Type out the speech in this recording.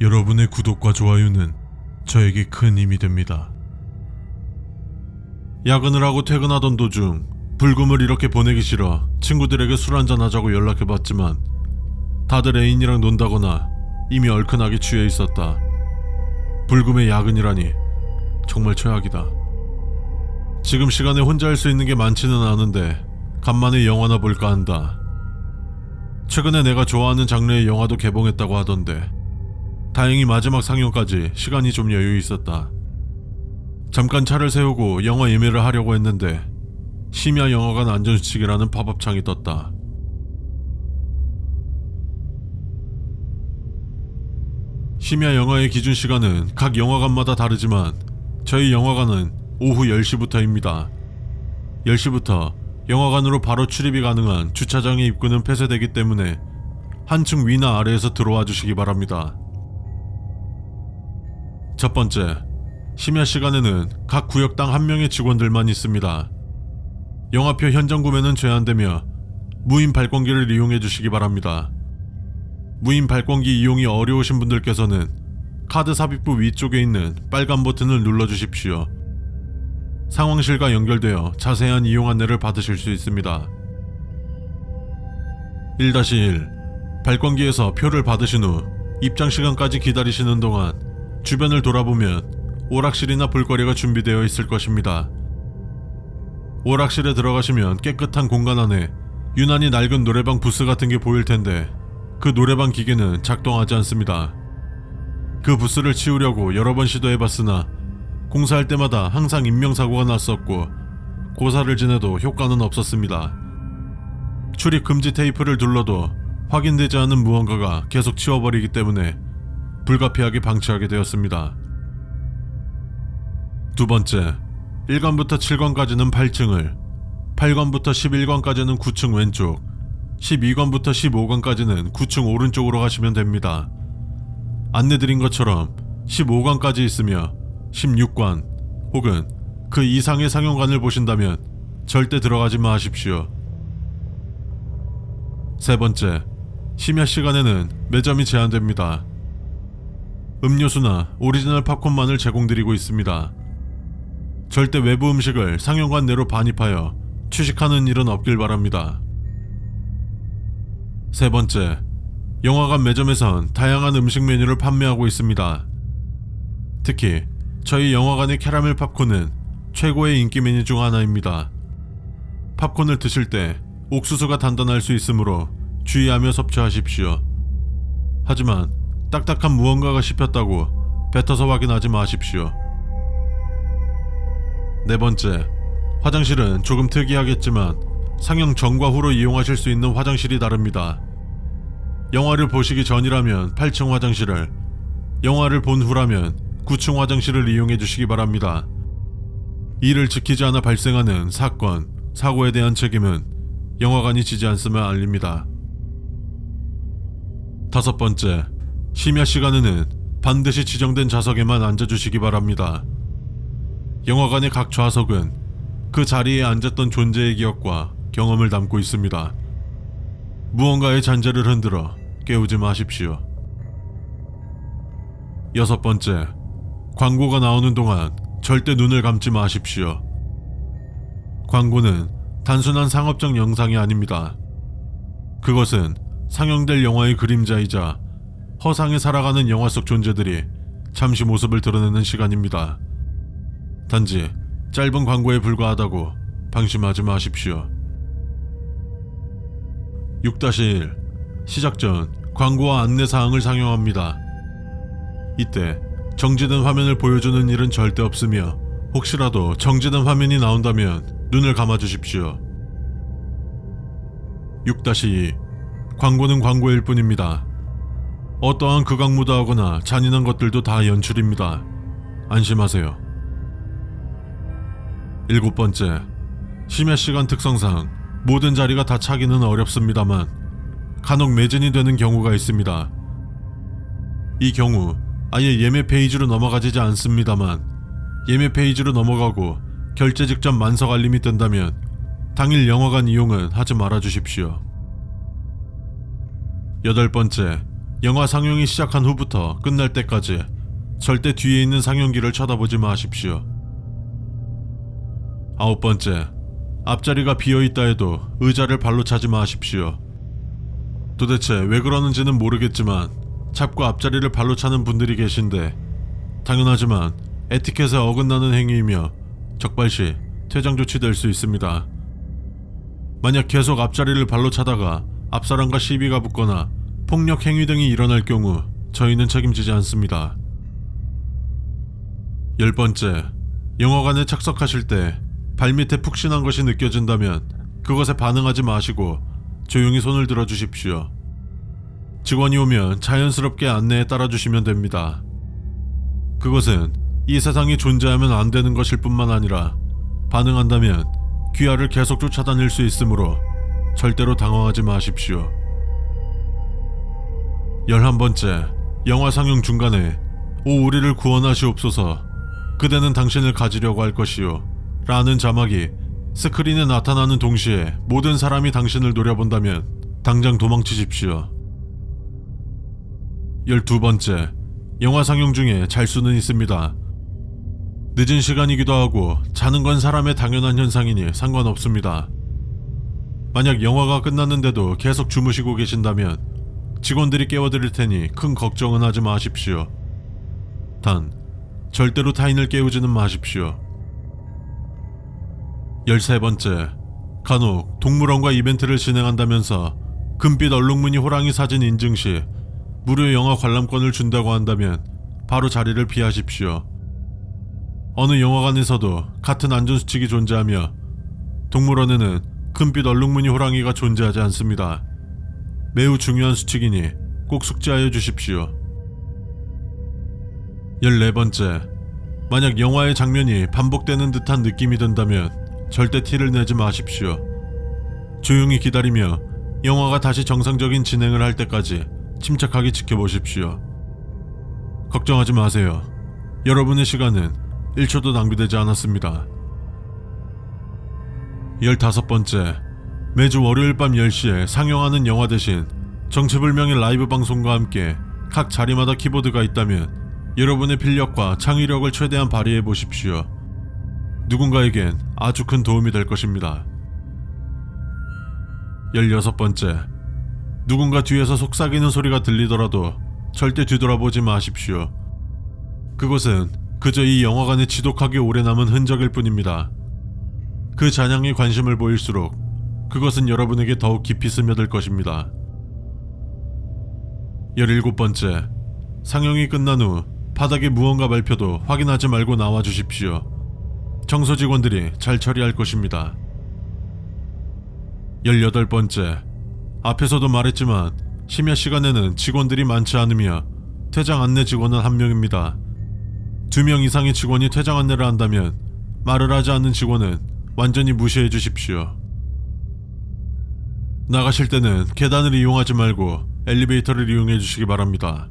여러분의 구독과 좋아요는 저에게 큰 힘이 됩니다. 야근을 하고 퇴근하던 도중 불금을 이렇게 보내기 싫어 친구들에게 술 한잔 하자고 연락해봤지만 다들 애인이랑 논다거나 이미 얼큰하게 취해 있었다. 불금의 야근이라니 정말 최악이다. 지금 시간에 혼자 할 수 있는 게 많지는 않은데 간만에 영화나 볼까 한다. 최근에 내가 좋아하는 장르의 영화도 개봉했다고 하던데 다행히 마지막 상영까지 시간이 좀 여유 있었다. 잠깐 차를 세우고 영화 예매를 하려고 했는데 심야 영화관 안전수칙이라는 팝업창이 떴다. 심야 영화의 기준 시간은 각 영화관마다 다르지만 저희 영화관은 오후 10시부터입니다. 10시부터 영화관으로 바로 출입이 가능한 주차장의 입구는 폐쇄되기 때문에 한층 위나 아래에서 들어와 주시기 바랍니다. 첫 번째, 심야 시간에는 각 구역당 한 명의 직원들만 있습니다. 영화표 현장 구매는 제한되며 무인 발권기를 이용해 주시기 바랍니다. 무인 발권기 이용이 어려우신 분들께서는 카드 삽입부 위쪽에 있는 빨간 버튼을 눌러 주십시오. 상황실과 연결되어 자세한 이용 안내를 받으실 수 있습니다. 1-1 발권기에서 표를 받으신 후 입장 시간까지 기다리시는 동안 주변을 돌아보면 오락실이나 볼거리가 준비되어 있을 것입니다. 오락실에 들어가시면 깨끗한 공간 안에 유난히 낡은 노래방 부스 같은 게 보일 텐데 그 노래방 기계는 작동하지 않습니다. 그 부스를 치우려고 여러 번 시도해봤으나 공사할 때마다 항상 인명사고가 났었고 고사를 지내도 효과는 없었습니다. 출입 금지 테이프를 둘러도 확인되지 않은 무언가가 계속 치워버리기 때문에 불가피하게 방치하게 되었습니다. 두 번째, 1관부터 7관까지는 8층을, 8관부터 11관까지는 9층 왼쪽, 12관부터 15관까지는 9층 오른쪽으로 가시면 됩니다. 안내드린 것처럼 15관까지 있으며 16관 혹은 그 이상의 상영관을 보신다면 절대 들어가지 마십시오. 세 번째, 심야 시간에는 매점이 제한됩니다. 음료수나 오리지널 팝콘만을 제공드리고 있습니다. 절대 외부 음식을 상영관 내로 반입하여 취식하는 일은 없길 바랍니다. 세 번째, 영화관 매점에선 다양한 음식 메뉴를 판매하고 있습니다. 특히 저희 영화관의 캐러멜 팝콘은 최고의 인기 메뉴 중 하나입니다. 팝콘을 드실 때 옥수수가 단단할 수 있으므로 주의하며 섭취하십시오. 하지만 딱딱한 무언가가 씹혔다고 뱉어서 확인하지 마십시오. 네 번째, 화장실은 조금 특이하겠지만 상영 전과 후로 이용하실 수 있는 화장실이 다릅니다. 영화를 보시기 전이라면 8층 화장실을, 영화를 본 후라면 9층 화장실을 이용해 주시기 바랍니다. 이를 지키지 않아 발생하는 사건, 사고에 대한 책임은 영화관이 지지 않음을 알립니다. 다섯 번째, 심야 시간에는 반드시 지정된 좌석에만 앉아주시기 바랍니다. 영화관의 각 좌석은 그 자리에 앉았던 존재의 기억과 경험을 담고 있습니다. 무언가의 잔재를 흔들어 깨우지 마십시오. 여섯 번째, 광고가 나오는 동안 절대 눈을 감지 마십시오. 광고는 단순한 상업적 영상이 아닙니다. 그것은 상영될 영화의 그림자이자 허상에 살아가는 영화 속 존재들이 잠시 모습을 드러내는 시간입니다. 단지 짧은 광고에 불과하다고 방심하지 마십시오. 6-1 시작 전 광고와 안내 사항을 상영합니다. 이때 정지된 화면을 보여주는 일은 절대 없으며 혹시라도 정지된 화면이 나온다면 눈을 감아 주십시오. 6-2 광고는 광고일 뿐입니다. 어떠한 극악무도하거나 잔인한 것들도 다 연출입니다. 안심하세요. 일곱 번째, 심야 시간 특성상 모든 자리가 다 차기는 어렵습니다만 간혹 매진이 되는 경우가 있습니다. 이 경우 아예 예매 페이지로 넘어가지지 않습니다만 예매 페이지로 넘어가고 결제 직전 만석 알림이 뜬다면 당일 영화관 이용은 하지 말아 주십시오. 여덟 번째, 영화 상영이 시작한 후부터 끝날 때까지 절대 뒤에 있는 상영기를 쳐다보지 마십시오. 아홉 번째, 앞자리가 비어 있다 해도 의자를 발로 차지 마십시오. 도대체 왜 그러는지는 모르겠지만 자꾸 앞자리를 발로 차는 분들이 계신데 당연하지만 에티켓에 어긋나는 행위이며 적발시 퇴장 조치될 수 있습니다. 만약 계속 앞자리를 발로 차다가 앞사람과 시비가 붙거나 폭력 행위 등이 일어날 경우 저희는 책임지지 않습니다. 열 번째, 영화관에 착석하실 때 발밑에 푹신한 것이 느껴진다면 그것에 반응하지 마시고 조용히 손을 들어 주십시오. 직원이 오면 자연스럽게 안내에 따라 주시면 됩니다. 그것은 이 세상이 존재하면 안 되는 것일 뿐만 아니라 반응한다면 귀하를 계속 쫓아다닐 수 있으므로 절대로 당황하지 마십시오. 열한 번째, 영화 상영 중간에 오 우리를 구원하시옵소서. 그대는 당신을 가지려고 할 것이요. 라는 자막이 스크린에 나타나는 동시에 모든 사람이 당신을 노려본다면 당장 도망치십시오. 열두 번째, 영화 상영 중에 잘 수는 있습니다. 늦은 시간이기도 하고 자는 건 사람의 당연한 현상이니 상관없습니다. 만약 영화가 끝났는데도 계속 주무시고 계신다면 직원들이 깨워드릴 테니 큰 걱정은 하지 마십시오. 단, 절대로 타인을 깨우지는 마십시오. 열세 번째, 간혹 동물원과 이벤트를 진행한다면서 금빛 얼룩무늬 호랑이 사진 인증 시 무료 영화 관람권을 준다고 한다면 바로 자리를 피하십시오. 어느 영화관에서도 같은 안전수칙이 존재하며 동물원에는 금빛 얼룩무늬 호랑이가 존재하지 않습니다. 매우 중요한 수칙이니 꼭 숙지하여 주십시오. 14번째. 만약 영화의 장면이 반복되는 듯한 느낌이 든다면 절대 티를 내지 마십시오. 조용히 기다리며 영화가 다시 정상적인 진행을 할 때까지 침착하게 지켜보십시오. 걱정하지 마세요. 여러분의 시간은 1초도 낭비되지 않았습니다. 15번째. 매주 월요일 밤 10시에 상영하는 영화 대신 정체불명의 라이브 방송과 함께 각 자리마다 키보드가 있다면 여러분의 필력과 창의력을 최대한 발휘해 보십시오. 누군가에겐 아주 큰 도움이 될 것입니다. 16번째. 누군가 뒤에서 속삭이는 소리가 들리더라도 절대 뒤돌아보지 마십시오. 그것은 그저 이 영화관에 지독하게 오래 남은 흔적일 뿐입니다. 그 잔향에 관심을 보일수록 그것은 여러분에게 더욱 깊이 스며들 것입니다. 17번째. 상영이 끝난 후 바닥에 무언가 발표도 확인하지 말고 나와 주십시오. 청소 직원들이 잘 처리할 것입니다. 18번째. 앞에서도 말했지만 심야 시간에는 직원들이 많지 않으며 퇴장 안내 직원은 한 명입니다. 두 명 이상의 직원이 퇴장 안내를 한다면 말을 하지 않는 직원은 완전히 무시해 주십시오. 나가실 때는 계단을 이용하지 말고 엘리베이터를 이용해 주시기 바랍니다.